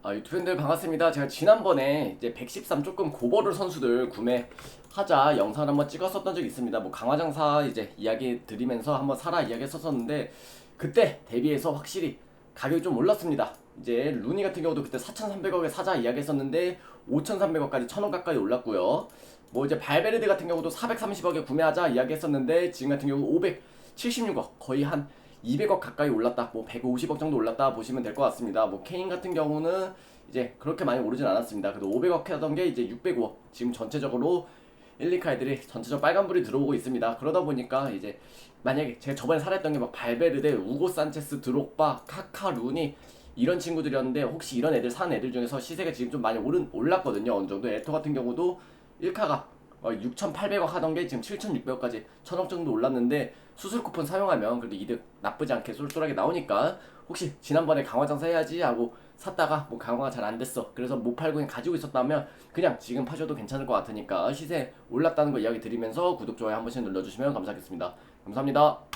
아, 유튜브 팬들 반갑습니다. 제가 지난번에 이제 113 조금 고버를 선수들 구매하자 영상을 한번 찍었었던 적이 있습니다. 뭐 강화장사 이제 이야기 드리면서 한번 사라 이야기 했었었는데 그때 대비해서 확실히 가격이 좀 올랐습니다. 이제 루니 같은 경우도 그때 4,300억에 사자 이야기 했었는데 5,300억까지 1,000원 가까이 올랐고요. 뭐 이제 발베르드 같은 경우도 430억에 구매하자 이야기 했었는데 지금 같은 경우 576억 거의 한 200억 가까이 올랐다. 뭐 150억 정도 올랐다 보시면 될 것 같습니다. 뭐 케인 같은 경우는 이제 그렇게 많이 오르진 않았습니다. 그래도 500억 하던 게 이제 605억. 지금 전체적으로 1, 2카이들이 전체적 빨간불이 들어오고 있습니다. 그러다 보니까 이제 만약에 제가 저번에 살았던 게 막 발베르데, 우고 산체스, 드록바, 카카, 루니 이런 친구들이었는데 혹시 이런 애들 산 애들 중에서 시세가 지금 좀 많이 오른 올랐거든요. 어느 정도 에토 같은 경우도 1카가 6,800억 하던 게 지금 7,600억까지 1,000억 정도 올랐는데 수술 쿠폰 사용하면 그래도 이득 나쁘지 않게 쏠쏠하게 나오니까 혹시 지난번에 강화장사 해야지 하고 샀다가 뭐 강화가 잘 안 됐어. 그래서 못 팔고 그냥 가지고 있었다면 그냥 지금 파셔도 괜찮을 것 같으니까 시세 올랐다는 거 이야기 드리면서 구독 좋아요 한 번씩 눌러주시면 감사하겠습니다. 감사합니다